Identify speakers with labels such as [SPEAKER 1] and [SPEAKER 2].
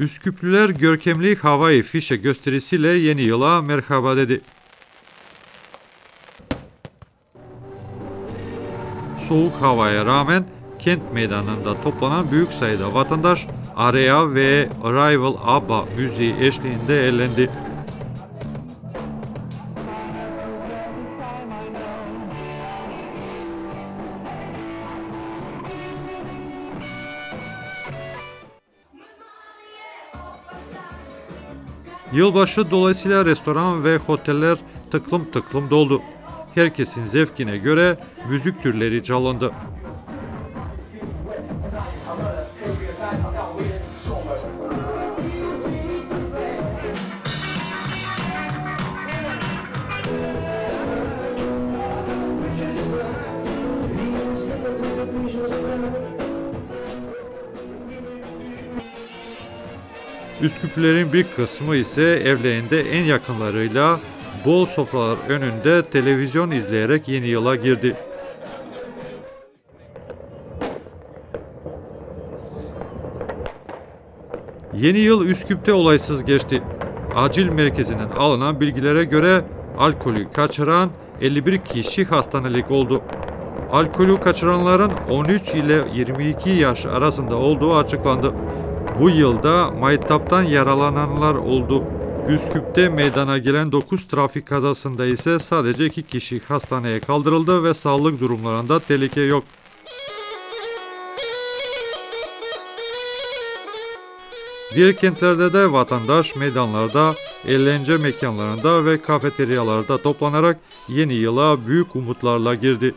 [SPEAKER 1] Üsküplüler görkemli havai fişe gösterisiyle yeni yıla merhaba dedi. Soğuk havaya rağmen kent meydanında toplanan büyük sayıda vatandaş Araya ve Arrival ABBA müziği eşliğinde eğlendi. Yılbaşı dolayısıyla restoran ve oteller tıklım tıklım doldu. Herkesin zevkine göre müzik türleri çalındı. Üsküplülerin bir kısmı ise evlerinde en yakınlarıyla bol sofralar önünde televizyon izleyerek yeni yıla girdi. Yeni yıl Üsküp'te olaysız geçti. Acil merkezinden alınan bilgilere göre alkolü kaçıran 51 kişi hastanelik oldu. Alkolü kaçıranların 13 ile 22 yaş arasında olduğu açıklandı. Bu yılda maytaptan yaralananlar oldu. Üsküp'te meydana gelen 9 trafik kazasında ise sadece 2 kişi hastaneye kaldırıldı ve sağlık durumlarında tehlike yok. Diğer kentlerde de vatandaş meydanlarda, eğlence mekanlarında ve kafeteryalarda toplanarak yeni yıla büyük umutlarla girdi.